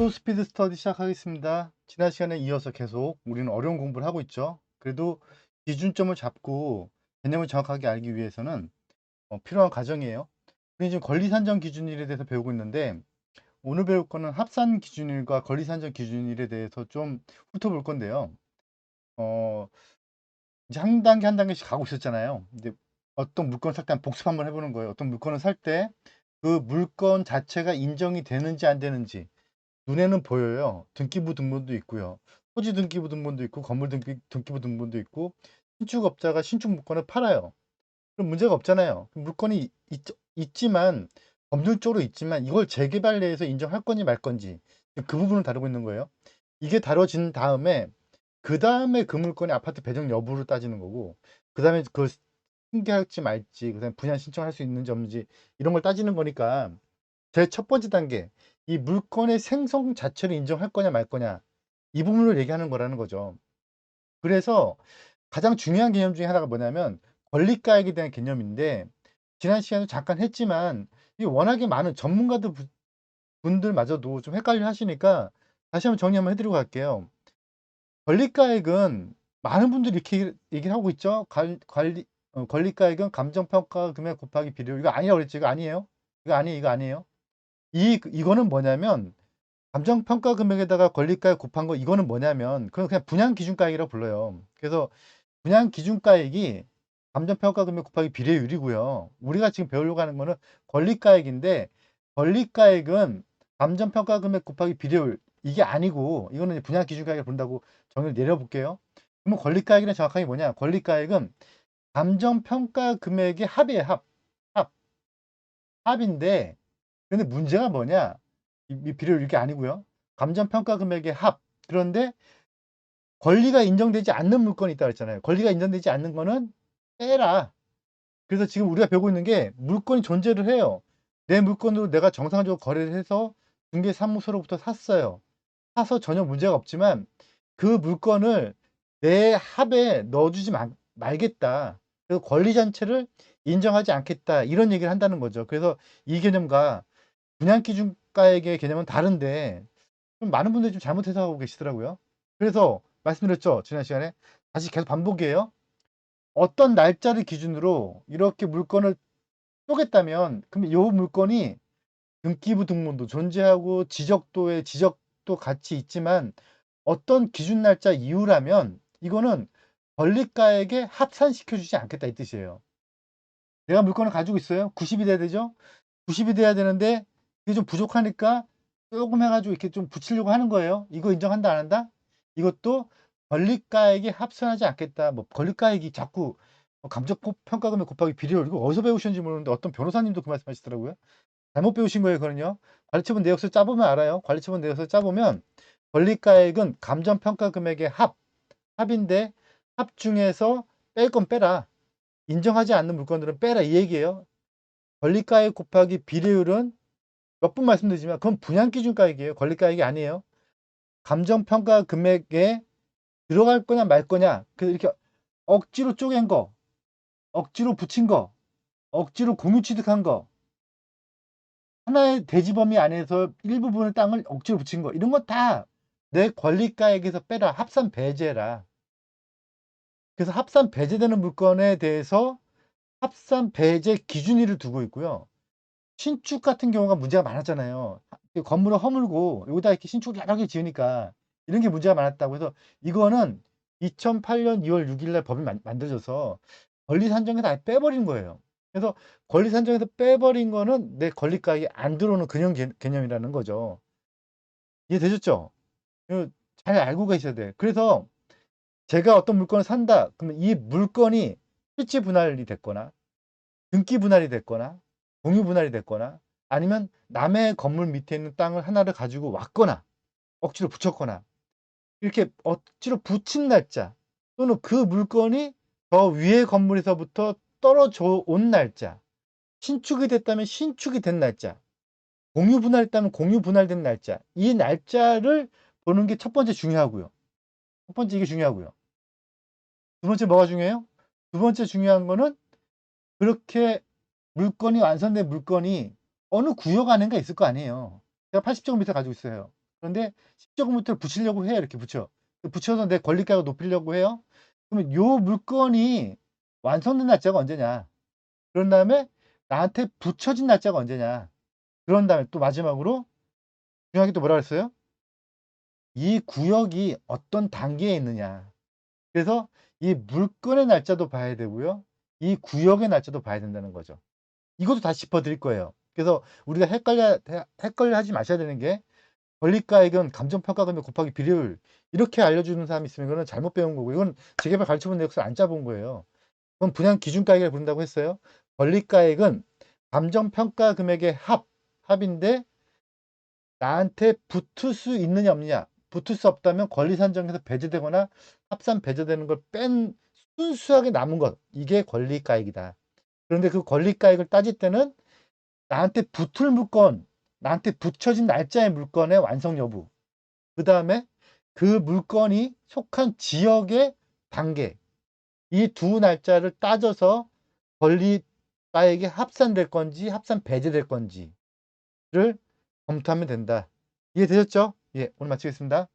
또 스피드 스터디 시작하겠습니다. 지난 시간에 이어서 계속 우리는 어려운 공부를 하고 있죠. 그래도 기준점을 잡고 개념을 정확하게 알기 위해서는 어, 필요한 과정이에요. 우리 지금 권리산정 기준일에 대해서 배우고 있는데 오늘 배울 거는 합산 기준일과 권리산정 기준일에 대해서 좀 훑어볼 건데요. 어, 이제 한 단계 한 단계씩 가고 있었잖아요. 이제 어떤 물건 살 때 복습 한번 해보는 거예요. 어떤 물건을 살 때 그 물건 자체가 인정이 되는지 안 되는지 눈에는 보여요. 등기부 등본도 있고요. 토지 등기부 등본도 있고 건물 등기, 등기부 등본도 있고 신축업자가 신축 물건을 팔아요. 그럼 문제가 없잖아요. 물건이 있, 지만 법률적으로 있지만 이걸 재개발 내에서 인정할 건지 말 건지 그 부분을 다루고 있는 거예요. 이게 다뤄진 다음에 그 다음에 그 물건의 아파트 배정 여부를 따지는 거고 그 다음에 그걸 승계할지 말지 그 다음에 분양 신청할 수 있는지 없는지 이런 걸 따지는 거니까 제 첫 번째 단계 이 물건의 생성 자체를 인정할 거냐 말 거냐 이 부분을 얘기하는 거라는 거죠. 그래서 가장 중요한 개념 중에 하나가 뭐냐면 권리가액에 대한 개념인데 지난 시간에 잠깐 했지만 이 워낙에 많은 전문가들 부- 분들마저도 좀 헷갈려 하시니까 다시 한번 정리 한번 해드리고 갈게요. 권리가액은 많은 분들이 이렇게 얘기를 하고 있죠. 관, 관리, 어, 권리가액은 감정평가 금액 곱하기 비율. 이거 아니라고 그랬죠. 이거 아니에요. 이거 아니에요. 이거 아니에요. 이, 이거는 뭐냐면 감정 평가 금액에다가 권리가액 곱한 거 이거는 뭐냐면 그건 그냥 분양 기준가액이라고 불러요. 그래서 분양 기준가액이 감정 평가 금액 곱하기 비례율이고요. 우리가 지금 배우려고 하는 거는 권리가액인데 권리가액은 감정 평가 금액 곱하기 비례율 이게 아니고 이거는 분양 기준가액을 본다고 정의를 내려볼게요. 그러면 권리가액이란 정확하게 뭐냐? 권리가액은 감정 평가 금액의 합이에요. 합. 합. 합인데 근데 문제가 뭐냐? 이, 이 비례율 이게 아니고요. 감정평가 금액의 합. 그런데 권리가 인정되지 않는 물건이 있다고 했잖아요. 권리가 인정되지 않는 거는 빼라. 그래서 지금 우리가 배우고 있는 게 물건이 존재를 해요. 내 물건으로 내가 정상적으로 거래를 해서 중개사무소로부터 샀어요. 사서 전혀 문제가 없지만 그 물건을 내 합에 넣어주지 마, 말겠다. 그래서 권리 자체를 인정하지 않겠다. 이런 얘기를 한다는 거죠. 그래서 이 개념과 분양 기준가액의 개념은 다른데 좀 많은 분들이 좀 잘못 해석하고 계시더라고요. 그래서 말씀드렸죠. 지난 시간에. 다시 계속 반복이에요. 어떤 날짜를 기준으로 이렇게 물건을 쪼갰다면 그럼 이 물건이 등기부 등본도 존재하고 지적도에 지적도 같이 있지만 어떤 기준 날짜 이후라면 이거는 권리가액에 합산시켜 주지 않겠다 이 뜻이에요. 내가 물건을 가지고 있어요. 90이 돼야 되죠? 90이 돼야 되는데 이게 좀 부족하니까 조금 해가지고 이렇게 좀 붙이려고 하는 거예요. 이거 인정한다 안 한다? 이것도 권리가액에 합산하지 않겠다. 뭐 권리가액이 자꾸 뭐 감정평가금액 곱하기 비례율 이거 어디서 배우셨는지 모르는데 어떤 변호사님도 그 말씀하시더라고요. 잘못 배우신 거예요, 그거는요. 관리처분 내역서 짜보면 알아요. 관리처분 내역서 짜보면 권리가액은 감정평가금액의 합, 합인데 합 중에서 뺄 건 빼라. 인정하지 않는 물건들은 빼라 이 얘기예요. 권리가액 곱하기 비례율은 몇번 말씀드리지만 그건 분양 기준 가액이에요. 권리 가액이 아니에요. 감정 평가 금액에 들어갈 거냐 말 거냐. 그래서 이렇게 억지로 쪼갠 거 억지로 붙인 거 억지로 공유 취득한 거. 하나의 대지 범위 안에서 일부분의 땅을 억지로 붙인 거. 이런 거 다 내 권리가액에서 빼라. 합산 배제라. 그래서 합산 배제되는 물건에 대해서 합산 배제 기준일을 두고 있고요 신축 같은 경우가 문제가 많았잖아요 건물을 허물고 여기다 이렇게 신축을 여러 개 지으니까 이런 게 문제가 많았다고 해서 이거는 2008년 2월 6일 날 법이 만, 만들어져서 권리 산정에서 아예 빼버린 거예요. 그래서 권리 산정에서 빼버린 거는 내 권리가액이 안 들어오는 근형 개, 개념이라는 거죠. 이해되셨죠? 이거 잘 알고 계셔야 돼요. 그래서 제가 어떤 물건을 산다. 그러면 이 물건이 실지 분할이 됐거나 등기 분할이 됐거나 공유 분할이 됐거나 아니면 남의 건물 밑에 있는 땅을 하나를 가지고 왔거나 억지로 붙였거나 이렇게 억지로 붙인 날짜 또는 그 물건이 저 위의 건물에서부터 떨어져 온 날짜 신축이 됐다면 신축이 된 날짜 공유 분할했다면 공유 분할된 날짜 이 날짜를 보는 게 첫 번째 중요하고요 첫 번째 이게 중요하고요 두 번째 뭐가 중요해요? 두 번째 중요한 거는 그렇게 물건이 완성된 물건이 어느 구역 안에가 있을 거 아니에요 제가 80제곱미터 가지고 있어요 그런데 십조금부터를 붙이려고 해요. 이렇게 붙여. 붙여서 내 권리가액을 높이려고 해요. 그러면 요 물건이 완성된 날짜가 언제냐? 그런 다음에 나한테 붙여진 날짜가 언제냐? 그런 다음에 또 마지막으로 중요하게 또 뭐라 그랬어요? 이 구역이 어떤 단계에 있느냐. 그래서 이 물건의 날짜도 봐야 되고요. 이 구역의 날짜도 봐야 된다는 거죠. 이것도 다 짚어 드릴 거예요. 그래서 우리가 헷갈려 헷갈려 하지 마셔야 되는 게 권리가액은 감정평가금액 곱하기 비율 이렇게 알려주는 사람이 있으면 이거는 잘못 배운 거고 이건 재개발 가르쳐본 내역서 안 짜본 거예요. 그건 분양 기준가액을 부른다고 했어요. 권리가액은 감정평가 금액의 합, 합인데 나한테 붙을 수 있느냐 없느냐 붙을 수 없다면 권리 산정에서 배제되거나 합산 배제되는 걸 뺀 순수하게 남은 것 이게 권리가액이다. 그런데 그 권리가액을 따질 때는 나한테 붙을 물건 나한테 붙여진 날짜의 물건의 완성 여부 그 다음에 그 물건이 속한 지역의 단계 이 두 날짜를 따져서 권리가액이 합산될 건지 합산 배제될 건지를 검토하면 된다. 이해되셨죠? 예, 오늘 마치겠습니다.